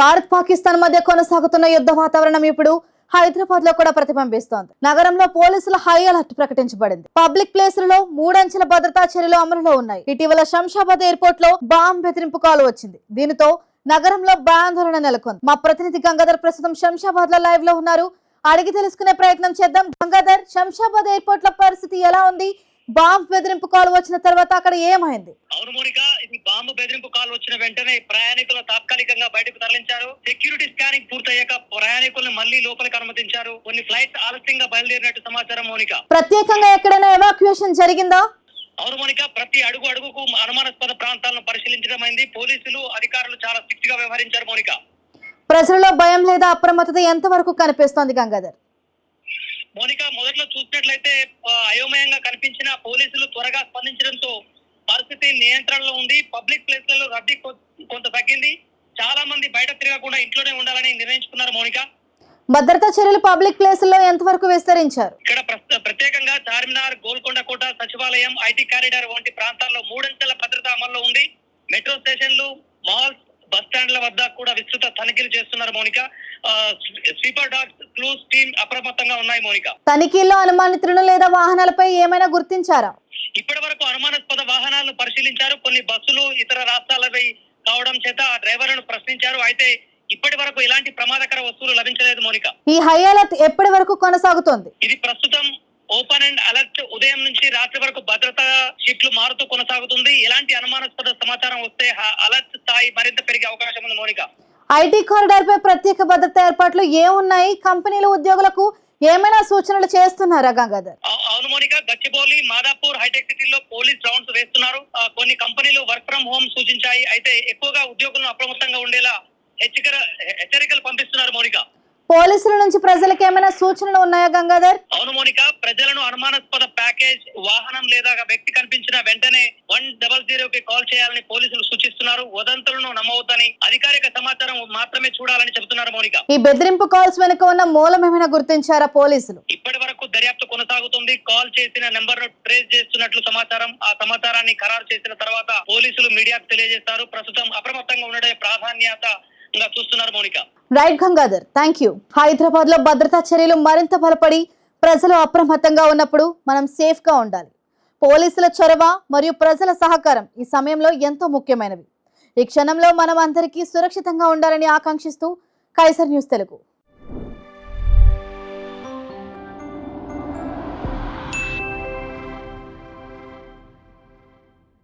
భారత్ పాకిస్తాన్ మధ్య కొనసాగుతున్న యుద్ధ వాతావరణం ఇప్పుడు హైదరాబాద్లో కూడా ప్రతిబింబిస్తోంది. నగరంలో పోలీసుల హై అలర్ట్ ప్రకటించబడింది. పబ్లిక్ ప్లేసులలో మూడంచెల భద్రతా చర్యలు అమలులో ఉన్నాయి. ఇటీవల శంషాబాద్ ఎయిర్పోర్ట్లో బాంబ్ బెదిరింపు కాలు వచ్చింది. దీనితో నగరంలో భయాందోళన నెలకొంది. మా ప్రతినిధి గంగాధర్ ప్రస్తుతం శంషాబాద్లో లైవ్లో ఉన్నారు. అడిగి తెలుసుకునే ప్రయత్నం చేద్దాం. గంగాధర్ శంషాబాద్ ఎయిర్పోర్ట్లో పరిస్థితి ఎలా ఉంది? బాంబ్ బెదిరింపు కాల్ వచ్చిన తర్వాత అక్కడ ఏమైంది? అవును మోనిక ఇది బాంబు బెదిరింపు కాల్ వచ్చిన వెంటనే ప్రయాణికులు తాత్కాలికంగా బయటకు తరలించారు. సెక్యూరిటీ స్కానింగ్ పూర్తయ్యాక ప్రయాణికులను మళ్ళీ లోపలికి అనుమతించారు. కొన్ని ఫ్లైట్స్ ఆలస్యంగా బయలుదేరినట్టు సమాచారం మోనిక. ప్రత్యేకంగా ఎక్కడైనా ఎవాక్యుయేషన్ జరిగిందా? అవును మోనిక ప్రతి అడుగు అడుగుకు అనుమానాస్పద ప్రాంతాలను పరిశీలించడం అయింది. పోలీసులు అధికారులు చాలా స్ట్రిక్ట్గా వ్యవహరించారు మోనిక. ప్రజలలో భయం లేదా అప్రమత్తత ఎంతవరకు కనిపిస్తోంది గంగాధర్? మోనిక మొదట్లో చూసినట్లయితే అయోమయంగా కనిపించిన పోలీసులు త్వరగా స్పందించడంతో పరిస్థితి నియంత్రణలో ఉంది. పబ్లిక్ ప్లేస్లలో రద్దీ కొంత తగ్గింది. చాలా మంది బయట తిరగకుండా ఇంట్లోనే ఉండాలని నిర్ణయించుకున్నారు మౌనిక. భద్రతా చర్యలు పబ్లిక్ ప్లేసుల్లో ఎంతవరకు విస్తరించారు? ఇక్కడ ప్రత్యేకంగా చార్మినార్ గోల్కొండ కోట సచివాలయం ఐటీ కారిడార్ వంటి ప్రాంతాల్లో మూడంచెల భద్రత అమల్లో ఉంది. మెట్రో స్టేషన్లు మాల్స్ బస్ స్టాండ్ల వద్ద కూడా విస్తృత తనిఖీలు చేస్తున్నారు Mounika. Sweeper dogs clues team అప్రమత్తంగా ఉన్నాయి మౌనిక. తనిఖీల్లో అనుమానితులను లేదా వాహనాలపై ఏమైనా గుర్తించారా? ఇప్పటి వరకు అనుమానాస్పద వాహనాలను పరిశీలించారు. కొన్ని బస్సులు ఇతర రాష్ట్రాలపై కావడం చేత ఆ డ్రైవర్లను ప్రశ్నించారు. అయితే ఇప్పటి వరకు ఎలాంటి ప్రమాదకర వస్తువులు లభించలేదు మౌనిక. ఈ హై అలర్ట్ ఎప్పటి వరకు కొనసాగుతోంది? ఇది ప్రస్తుతం ఓపెన్ అండ్ అలర్ట్ ఉదయం నుంచి రాత్రి వరకు భద్రతా షిట్లు మారుతూ కొనసాగుతుంది. ఎలాంటి అనుమానాస్పద సమాచారం వస్తే అలర్ట్ స్థాయి మరింత పెరిగే అవకాశం ఉంది మౌనిక. ఐటీ కారిడార్ పై ప్రత్యేక భద్రతా ఏర్పాట్లు ఏమున్నాయి? కంపెనీలు ఉద్యోగులకు ఏమైనా సూచనలు చేస్తున్నారా గంగాధర్? అవు- అవును మౌనిక గచ్చిబౌలి మాదాపూర్ హైటెక్ సిటీలో పోలీస్ రౌండ్స్ వేస్తున్నారు. కొన్ని కంపెనీలు వర్క్ ఫ్రం హోమ్ సూచించాయి. అయితే ఎక్కువగా ఉద్యోగులను అప్రమత్తంగా ఉండేలా హెచ్చరిక హెచ్చరికలు పంపిస్తున్నారు మౌనిక. పోలీసుల నుంచి ప్రజలకు ఏమైనా సూచనలు ఉన్నాయా గంగాధర్? అవును మోనిక ప్రజలను అనుమానాస్పద ప్యాకేజ్ వాహనం లేదా వ్యక్తి కనిపించిన వెంటనే వన్ డబల్ జీరో కి కాల్ చేయాలని పోలీసులు సూచిస్తున్నారు. వదంతులను నమ్మవద్దని అధికారిక సమాచారం మాత్రమే చూడాలని చెబుతున్నారు మోనిక. ఈ బెదిరింపు కాల్స్ వెనుక ఉన్న మూలం ఏమైనా గుర్తించారా పోలీసులు? ఇప్పటి వరకు దర్యాప్తు కొనసాగుతుంది. కాల్ చేసిన నెంబర్ను ట్రేస్ చేస్తున్నట్లు సమాచారం ఆ సమాచారాన్ని ఖరారు చేసిన తర్వాత పోలీసులు మీడియాకు తెలియజేస్తారు. ప్రస్తుతం అప్రమత్తంగా ఉండడే ప్రాధాన్యతగా చూస్తున్నారు Monika. Right Gangadhar. Thank you హైదరాబాద్లో భద్రతా చర్యలు మరింత బలపడి ప్రజలు అప్రమత్తంగా ఉన్నప్పుడు మనం సేఫ్గా ఉండాలి. పోలీసుల చొరవ మరియు ప్రజల సహకారం ఈ సమయంలో ఎంతో ముఖ్యమైనవి. ఈ క్షణంలో మనం అందరికీ సురక్షితంగా ఉండాలని ఆకాంక్షిస్తూ కైసర్ న్యూస్ తెలుగు.